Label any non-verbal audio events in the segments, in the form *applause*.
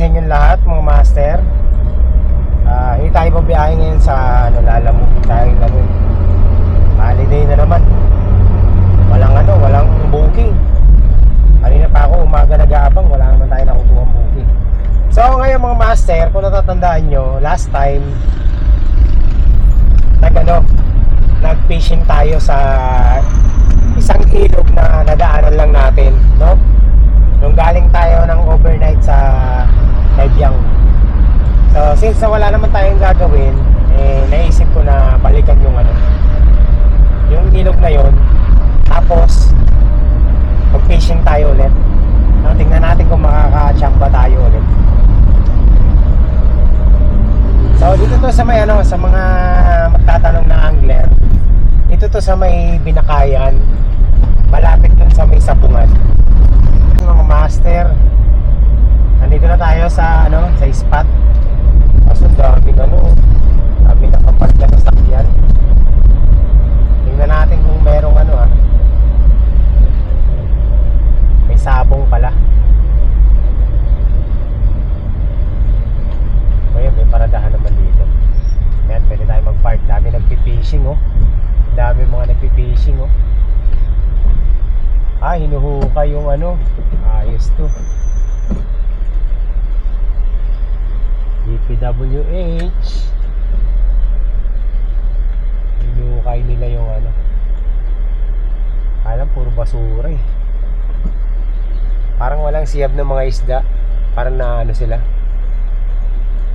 sa inyong mga master. Ah, hindi tayo pabiyahe ngayon sa ano, Lalamog. Dahil ano, holiday na naman. Walang ano, walang booking. Kanina pa ako, umaga nag-aabang, wala naman tayo nakukuha booking. So ngayon mga master, kung natatandaan nyo, last time, nag ano, nag-fishing tayo sa isang ilog na nadaanan lang natin, no? Nung galing tayo ng overnight sa Kabyang. So, since na wala naman tayong gagawin, eh, naisip ko na balikan yung ano, yung ilog na yon. Tapos, mag-fishing tayo ulit. No, tingnan natin kung makaka-chamba tayo ulit. So, dito to sa may ano, sa mga magtatanong na angler. Dito to sa may binakayan. Malapit dun sa may sabungan mga master nandito na tayo sa ano sa spot kaso daming ano dami nakapag na sasakyan tingnan natin kung merong ano ah may sabong pala Ayun, may paradahan naman dito Ayan, pwede tayo mag-park dami nagpipishing oh dami mga nagpipishing oh Ah, hinuhukay yung ano. Ayos to. DPWH. Hinuhukay nila yung ano. Alam, puro basura eh. Parang walang siyab ng mga isda. Parang na ano sila.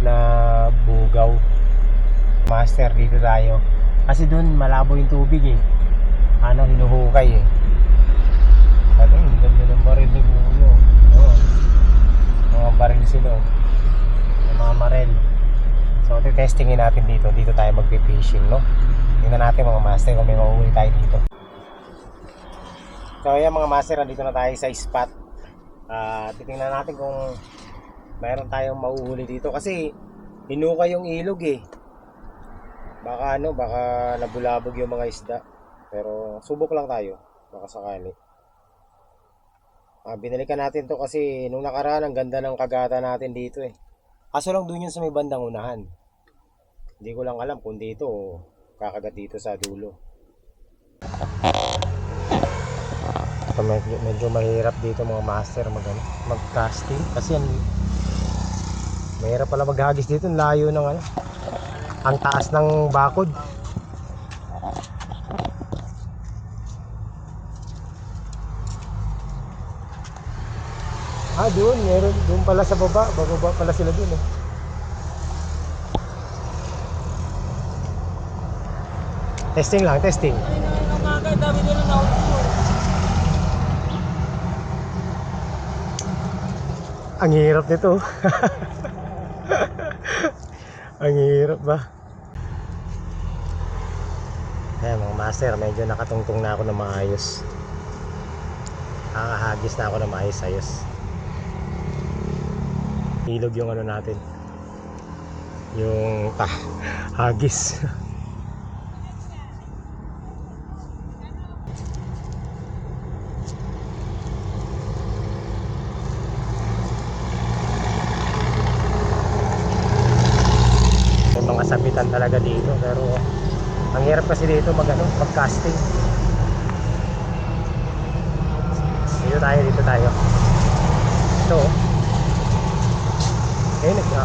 Na bugaw. Master, dito tayo. Kasi doon malabo yung tubig eh. Ano, hinuhukay eh. Ano, ang ganda ng baril ni Kuya. Oo. Mga baril sila. oh. Yung mga marel. So, testingin natin dito. Dito tayo magpipishing, no? Tingnan natin mga master kung may mahuhuli tayo dito. So, ayan mga master, dito na tayo sa spot. Ah, titingnan natin kung mayroon tayong mahuhuli dito. Kasi, hinuka yung ilog eh. Baka ano, baka nabulabog yung mga isda. Pero, subok lang tayo. Baka sakali. Ah, binalikan natin to kasi nung nakaraan ang ganda ng kagata natin dito eh. Kaso lang doon yun sa may bandang unahan. Hindi ko lang alam kung dito o kakagat dito sa dulo. So, medyo, medyo mahirap dito mga master mag, mag-casting kasi ang mahirap pala maghagis dito. Layo ng ano. Ang taas ng bakod. Ah, doon. Meron. Doon pala sa baba. Bababa pala sila doon eh. Testing lang, testing. Ang hirap nito. *laughs* Ang hirap ba? Ayan mga master, medyo nakatungtong na ako ng maayos. Nakahagis na ako ng maayos-ayos ilog yung ano natin. Yung ah, hagis. May mga sabitan talaga dito pero ang hirap kasi dito mag ano, mag casting dito tayo dito tayo. Ito oh.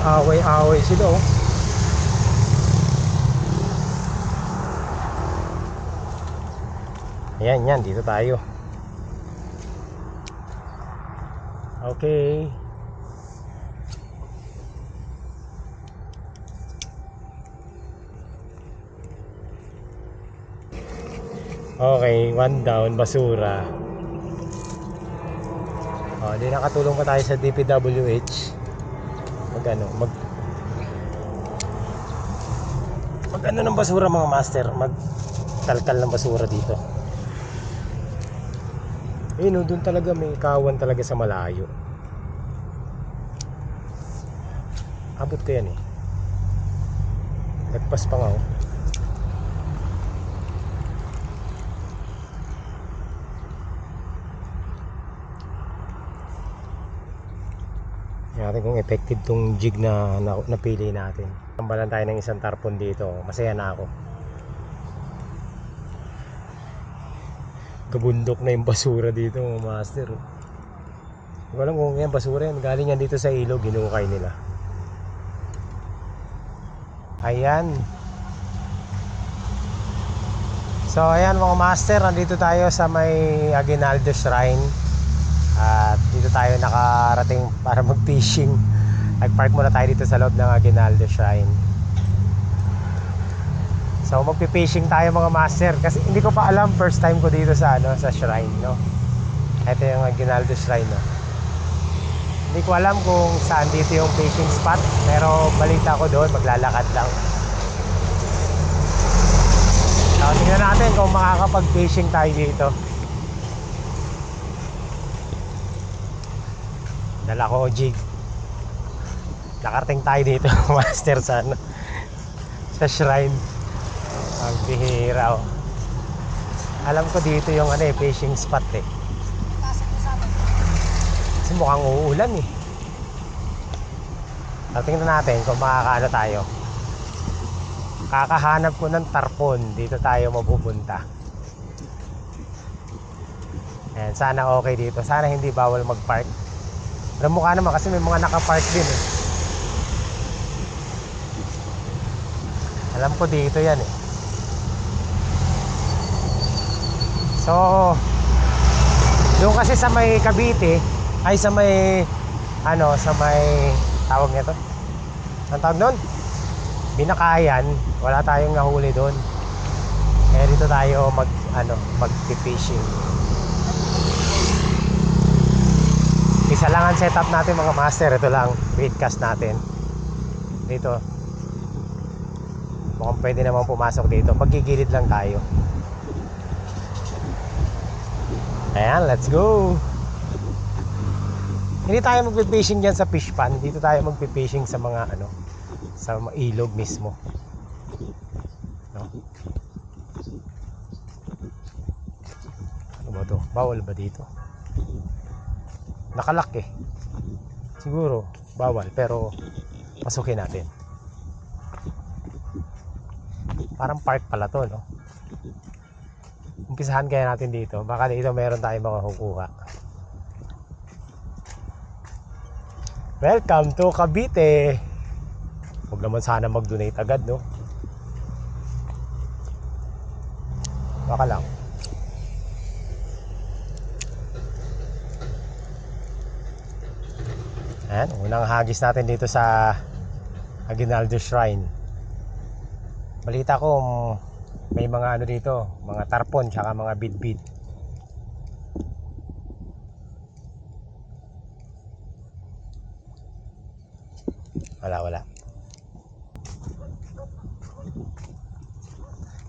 Nag-aaway-aaway sila oh. Ayan, yan. Dito tayo. Okay. Okay, one down, basura. Oh, di nakatulong pa tayo sa DPWH mag ano, mag mag ano ng basura mga master, mag talkal ng basura dito. Eh no, doon talaga may kawan talaga sa malayo. Abot ko yan eh. Nagpas pa nga oh. Natin kung effective tong jig na, na napili natin. Tambalan tayo ng isang tarpon dito. Masaya na ako. Kabundok na yung basura dito master. Hindi kung yan basura yan. Galing yan dito sa ilog, ginukay nila. Ayan. So ayan mga master, nandito tayo sa may Aguinaldo Shrine. At dito tayo nakarating para mag-fishing. Nag-park muna tayo dito sa loob ng Aguinaldo Shrine. So magpi-fishing tayo mga master kasi hindi ko pa alam first time ko dito sa ano sa shrine no. Ito yung Aguinaldo Shrine no. Hindi ko alam kung saan dito yung fishing spot pero balita ko doon maglalakad lang. So tingnan natin kung makakapag-fishing tayo dito. Dala ko jig. Nakarating tayo dito *laughs* master sa ano, sa shrine. Ang bihira oh. Alam ko dito yung ano eh, fishing spot eh. Kasi mukhang uulan eh. So, tingnan natin kung makakaano tayo. Kakahanap ko ng tarpon. Dito tayo mapupunta. Ayan, sana okay dito. Sana hindi bawal mag-park. Pero mukha naman kasi may mga nakapark din eh. Alam ko dito yan eh. So, yung kasi sa may Cavite, ay sa may, ano, sa may, tawag nito? Ang tawag doon? Binakayan, wala tayong nahuli doon. Kaya dito tayo mag, ano, mag-fishing. Isa lang ang setup natin mga master. Ito lang, feedcast natin. Dito. Mukhang pwede naman pumasok dito. Pagkigilid lang tayo. Ayan, let's go! Hindi tayo magpi-fishing dyan sa fish pond. Dito tayo magpi-fishing sa mga ano, sa mga ilog mismo. No? Ano ba to? Bawal ba dito? Nakalak eh. Siguro, bawal. Pero, pasukin natin. Parang park pala to, no? umpisahan kaya natin dito baka dito meron tayong mga kukuha welcome to Cavite huwag naman sana mag donate agad no baka lang Ayan, unang hagis natin dito sa Aguinaldo Shrine balita ko may mga ano dito, mga tarpon tsaka mga bidbid. Wala, wala.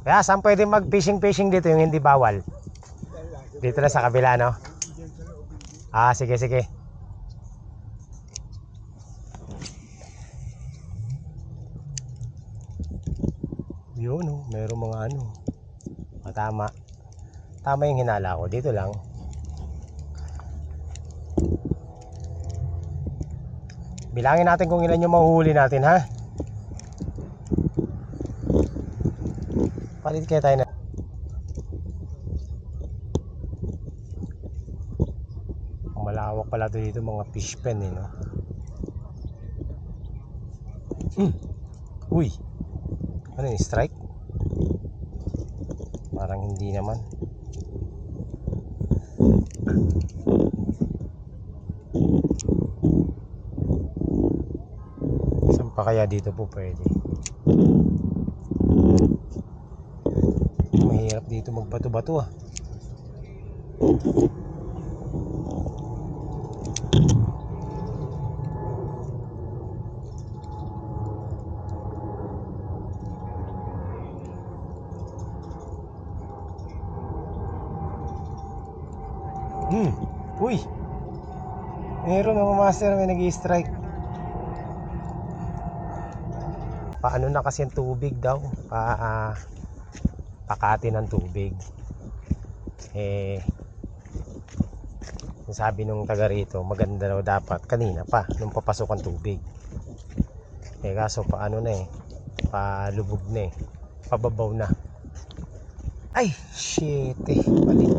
Kaya saan pwede mag fishing fishing dito yung hindi bawal? Dito na sa kabila no? Ah, sige sige. Yun, oh, meron mga ano. Ah, tama. Tama yung hinala ko. Dito lang. Bilangin natin kung ilan yung mahuhuli natin, ha? Palit kaya tayo na. Malawak pala to dito mga fish pen, eh, no? Hmm. Uy. Ano yung strike? Parang hindi naman. Saan pa kaya dito po pwede? Mahirap dito magbato-bato ah. Hmm. Uy. Meron mga master may nag-strike. Paano na kasi ang tubig daw? Pa ah, pakati ng tubig. Eh sabi nung taga rito, maganda daw dapat kanina pa, nung papasok ang tubig. Eh kaso pa ano na eh, palubog na eh, pababaw na. Ay, shit eh, balik.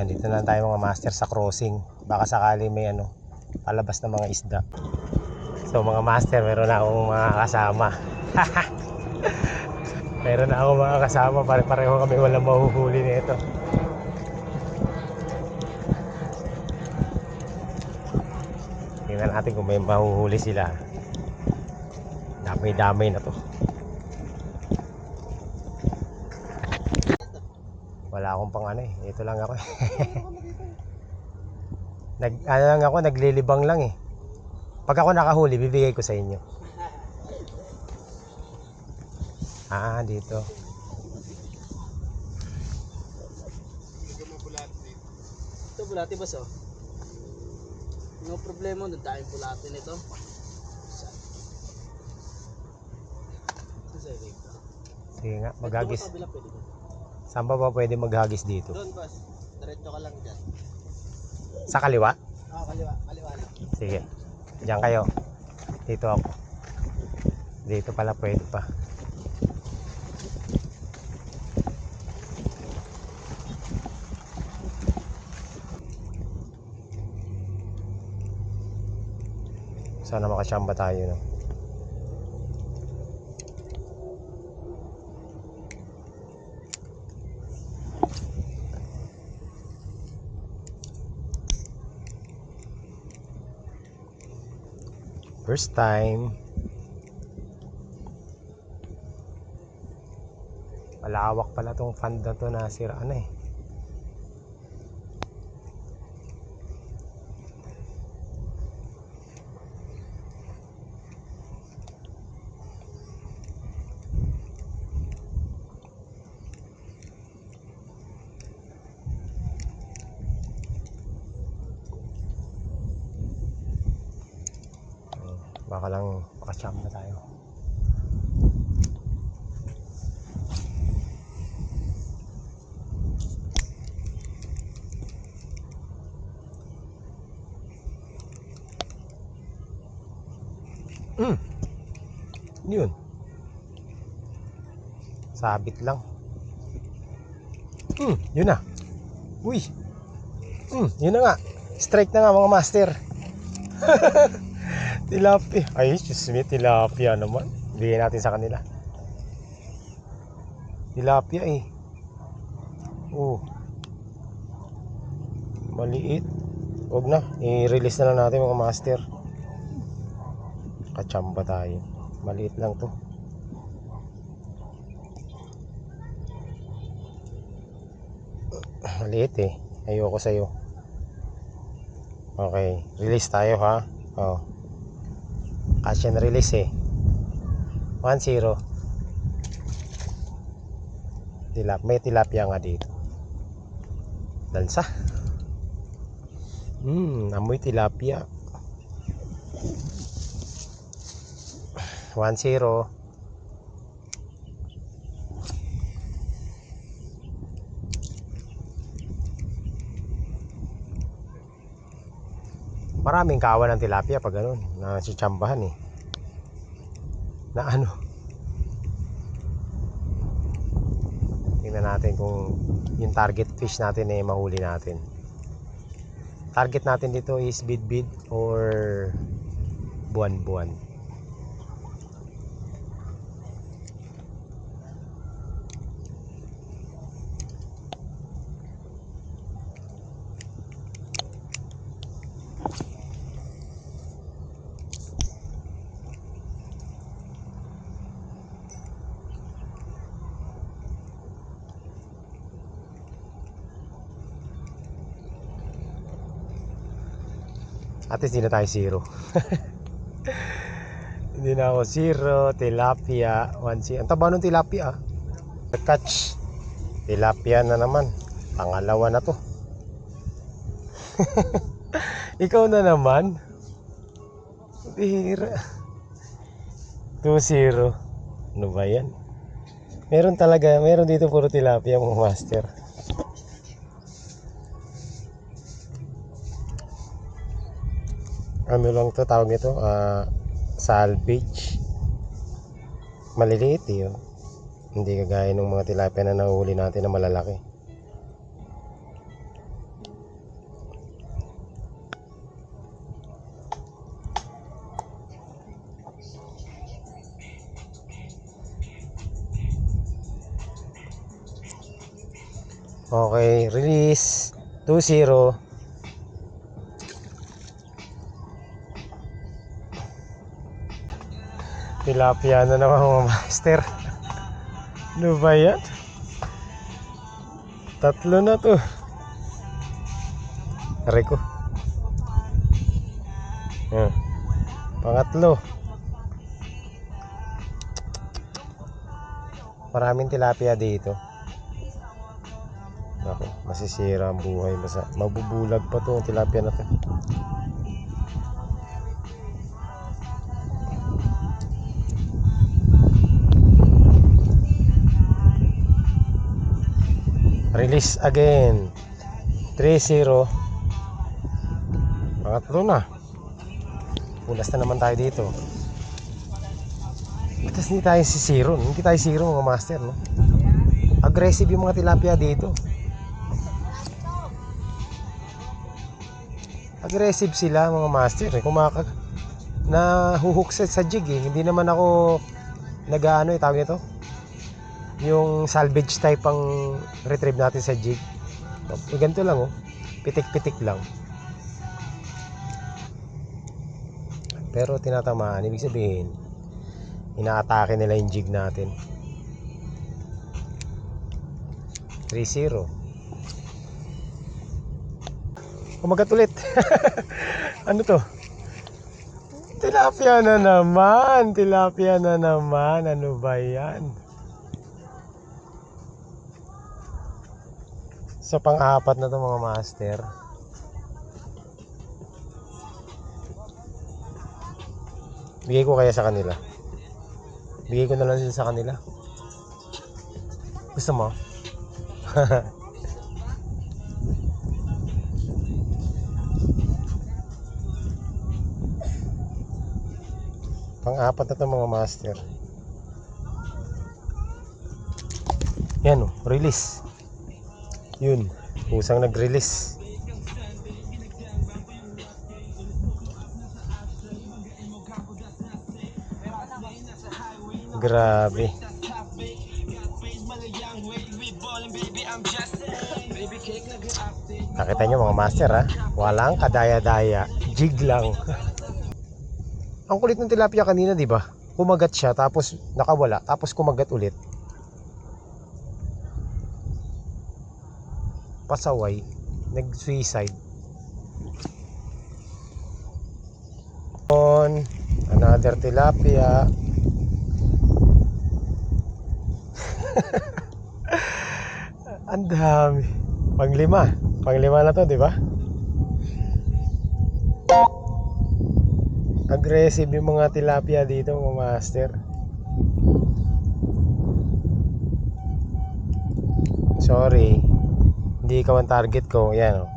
Yan, dito na tayo mga master sa crossing. Baka sakali may ano, palabas na mga isda. So mga master, meron na akong mga kasama. *laughs* meron na akong mga kasama, pare-pareho kami walang mahuhuli nito. Tingnan natin kung may mahuhuli sila. Damay-damay na to. Wala akong pang ano eh. Ito lang ako. *laughs* Nag, ano lang ako, naglilibang lang eh. Pag ako nakahuli, bibigay ko sa inyo. Ah, dito. Ito bulati boss oh. No problema, tayong bulati nito. Sige nga, maghagis. ba ba? Saan ba ba pwede maghagis dito? Doon boss. Diretso ka lang dyan. Sa kaliwa? Ah, kaliwa, kaliwa lang. Sige. Diyan kayo. Dito ako. Dito pala pwede pa. Sana makachamba tayo no. First time. Malawak pala tong fund na to na sira na eh. Baka lang makachamba tayo. Mm. Yun. Sabit lang. Hmm, yun na. Uy. Hmm, yun na nga. Strike na nga mga master. *laughs* tilapia. Ay, Diyos me, tilapia naman. Bigyan natin sa kanila. Tilapia eh. Oh. Maliit. Huwag na. I-release na lang natin mga master. Kachamba tayo. Maliit lang to. Maliit eh. Ayoko sa'yo. Okay. Release tayo ha. Oh. Catch and release eh. 1-0. Tilap may tilapia nga dito. Dalsa. Hmm, amoy tilapia. 1-0. Maraming kawan ng tilapia pag ganun, na sitsambahan eh. Na ano? Tingnan natin kung yung target fish natin eh mahuli natin. Target natin dito is bid-bid or buwan-buwan. At least hindi na tayo zero. *laughs* hindi na ako zero, tilapia, 1 Ang taba ng tilapia ah. Catch. Tilapia na naman. Pangalawa na to. *laughs* Ikaw na naman. Bihira. 2-0. Ano ba yan? Meron talaga, meron dito puro tilapia mga master. Ano lang to tawag nito? Ah, salvage. Maliliit eh. oh. Hindi kagaya ng mga tilapia na nahuli natin na malalaki. Okay, release. 2-0. Tilapia na naman mga master. Ano ba yan? Tatlo na to. Ko. Yan. Pangatlo. Maraming tilapia dito. Ako, masisira ang buhay. Masa, mabubulag pa to ang tilapia na to. Release again. 3-0. Pangatlo na. Pulas na naman tayo dito. Tapos hindi tayo si zero. Hindi tayo zero mga master. No? Aggressive yung mga tilapia dito. Aggressive sila mga master. Eh. Kumaka na huhukset sa jig eh. Hindi naman ako nag-ano eh, tawag ito yung salvage type ang retrieve natin sa jig. Eh, ganito lang oh. Pitik-pitik lang. Pero tinatamaan, ibig sabihin, inaatake nila yung jig natin. 3-0. Kumagat ulit. *laughs* ano to? Tilapia na naman. Tilapia na naman. Ano ba yan? Sa pang-apat na to mga master. Bigay ko kaya sa kanila. Bigay ko na lang din sa kanila. Gusto mo? *laughs* Pang-apat na to mga master. Yan oh, release. Yun, pusang nag-release. Grabe. Nakita nyo mga master ha? Walang kadaya-daya. Jig lang. Ang kulit ng tilapia kanina, di ba? Kumagat siya, tapos nakawala, tapos kumagat ulit. Pasaway, nag-suicide. On another tilapia. *laughs* Ang dami. Panglima. Panglima na to, di ba? Aggressive yung mga tilapia dito, mga master. Sorry. Hindi ikaw ang target ko. Yan. Oh.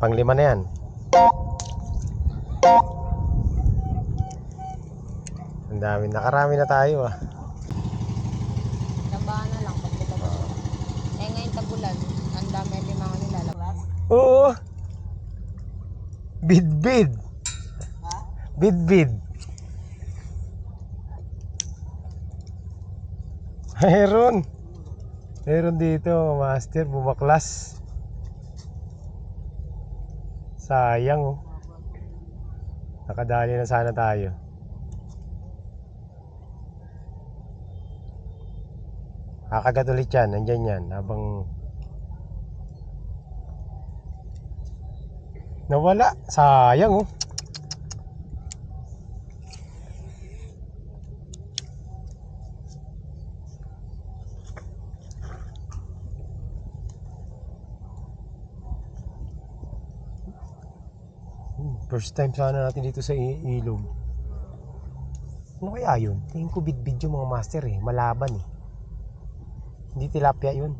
Panglima na yan. Ang dami. Nakarami na tayo ah. Tambahan na lang pag lumabas. Eh ngayon tabulan, ang dami ang limangan nila labas. Oo. Bid-bid. Ha? Bid-bid. Meron. Meron dito, master, bumaklas. Sayang oh. Nakadali na sana tayo. Kakagat ulit yan, nandyan yan, habang Nawala. Sayang oh. First time sana natin dito sa ilog. Ano kaya yun? Tingin ko bid-bid yung mga master eh. Malaban eh. Hindi tilapia yun.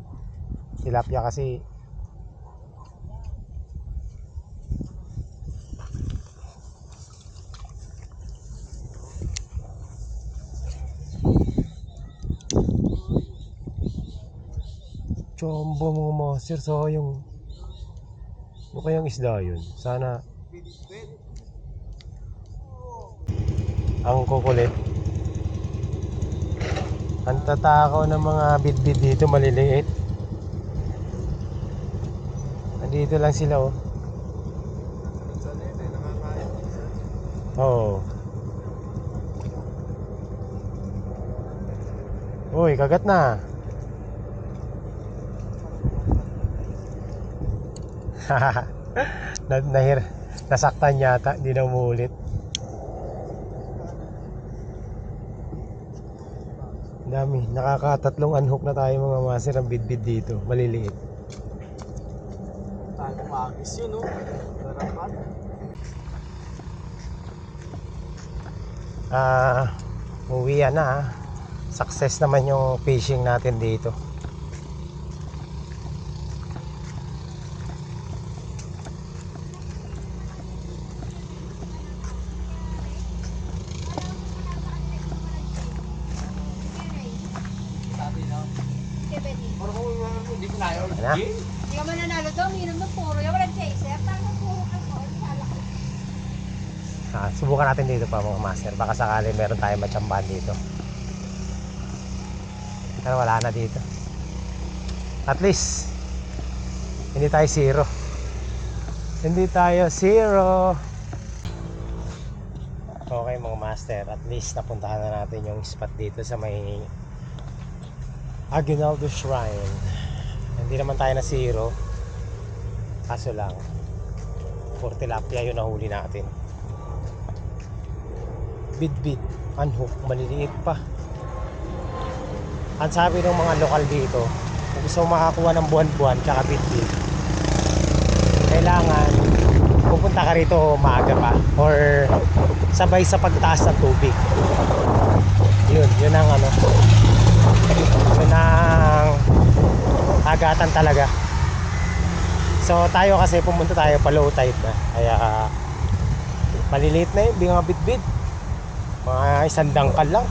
Tilapia kasi Chombo mga master sayang. Ano kayang isda yun? Sana ang kukulit. Ang tatakaw ng mga bidbid dito maliliit. Nandito lang sila oh. Oo. Uy, kagat na. *laughs* na, nahir, nasaktan yata, hindi na umuulit. Dami, nakakatatlong unhook na tayo mga master ang bidbid dito, maliliit. Tayo makis yun, no? Ah, uwi na ah. Success naman yung fishing natin dito. Sabi na. Hindi ko na yun. Ano? Hindi ka mananalo daw, uminom ng puro. Yung walang chaser, parang puro alcohol. Salak. Ah, subukan natin dito pa mga master. Baka sakali meron tayong matsambahan dito. Pero wala na dito. At least, hindi tayo zero. Hindi tayo zero. Okay mga master, at least napuntahan na natin yung spot dito sa may Aguinaldo Shrine. Hindi naman tayo na zero. Kaso lang, for tilapia yun nahuli natin bit-bit unhook maliliit pa. Ang sabi ng mga lokal dito kung gusto makakuha ng buwan-buwan tsaka bit-bit kailangan pupunta ka rito maaga pa or sabay sa pagtaas ng tubig. Yun yun ang ano. Yun ang agatan talaga. So tayo kasi pumunta tayo pa low tide na. Kaya maliliit na yun mga bit-bit mga isang dangkal lang.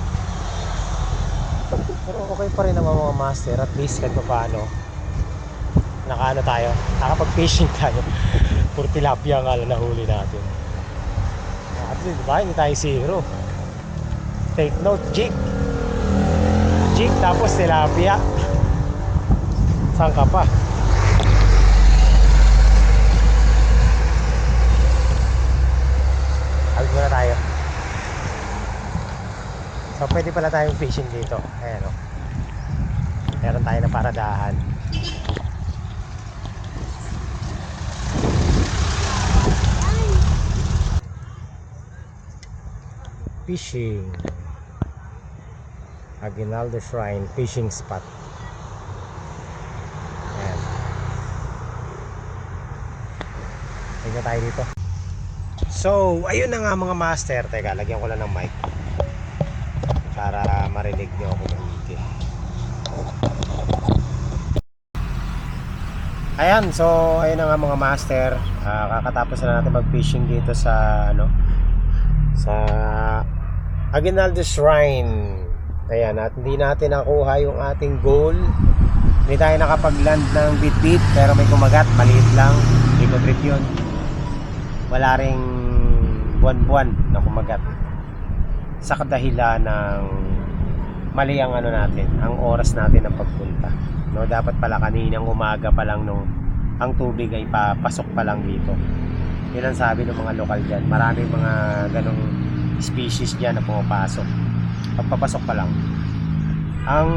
Pero okay pa rin naman mga master at least kahit pa paano nakaano tayo nakapag fishing *laughs* tayo. Puro tilapia nga lang nahuli natin. At least diba hindi tayo zero. Take note jig jig tapos tilapia. Saan ka pa? Hawig muna tayo So pwede pala tayong fishing dito. Ayan o. Meron tayo na paradahan. Fishing. Aguinaldo Shrine Fishing Spot. Ayan. Tingnan tayo dito. So, ayun na nga mga master. Teka, lagyan ko lang ng mic marinig nyo ako maigi. Ayan, so ayun na nga mga master. Ah, kakatapos na natin mag-fishing dito sa ano sa Aguinaldo Shrine. Ayan, at hindi natin nakuha yung ating goal. Hindi tayo nakapag-land ng bit-bit pero may kumagat, maliit lang. Ko trip yun. Wala ring buwan-buwan na kumagat sa kadahilan ng mali ang ano natin, ang oras natin ng pagpunta. No, dapat pala kaninang umaga pa lang nung ang tubig ay papasok pa lang dito. Yun ang sabi ng mga lokal diyan. Maraming mga ganong species diyan na pumapasok. Pagpapasok pa lang. Ang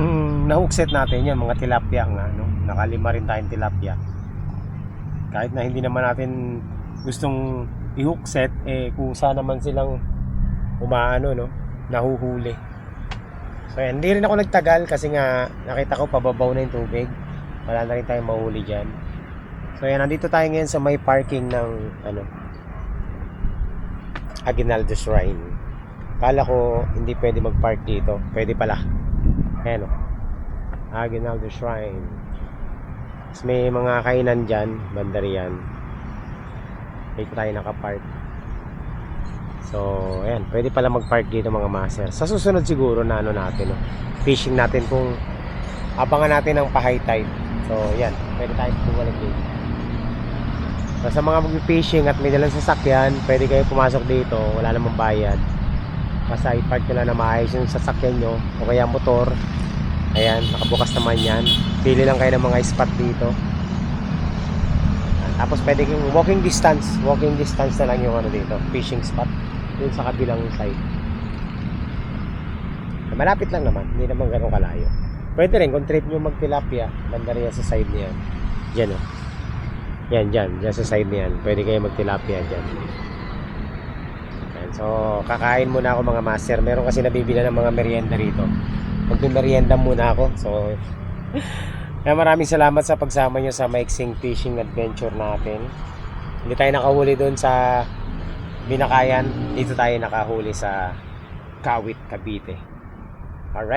nahookset natin yan, mga tilapia nga, no? Nakalima rin tayong tilapia. Kahit na hindi naman natin gustong i-hookset, eh kusa naman silang umaano no nahuhuli so yan hindi rin ako nagtagal kasi nga nakita ko pababaw na yung tubig wala na rin tayong mahuli dyan so yan nandito tayo ngayon sa may parking ng ano Aguinaldo Shrine. Kala ko hindi pwede mag-park dito. Pwede pala. Ayan o. Aguinaldo Shrine. Tapos may mga kainan dyan. Banda riyan. Dito tayo nakapark. So, ayan. Pwede pala mag-park dito mga master. Sa susunod siguro na ano natin. No? Fishing natin kung abangan natin ang pa-high tide. So, ayan. Pwede tayo bumalik dito. So, sa mga mag-fishing at may dalang sasakyan, pwede kayo pumasok dito. Wala namang bayad. Basta i-park nyo lang na maayos yung sasakyan nyo o kaya motor. Ayan, nakabukas naman yan. Pili lang kayo ng mga spot dito. Tapos pwede kayong walking distance. Walking distance na lang yung ano dito. Fishing spot. Dun sa kabilang side. Malapit lang naman. Hindi naman ganun kalayo. Pwede rin kung trip nyo magtilapia. Banda rin sa side niyan. Diyan o. Yan, dyan. Dyan sa side niyan. Pwede kayo magtilapia dyan. Yan. So, kakain muna ako mga master. Meron kasi nabibila ng mga merienda rito. Magpimerienda muna ako. So, *laughs* kaya maraming salamat sa pagsama nyo sa maiksing fishing adventure natin. Hindi tayo nakahuli doon sa Binakayan. Dito tayo nakahuli sa Kawit, Cavite. Alright.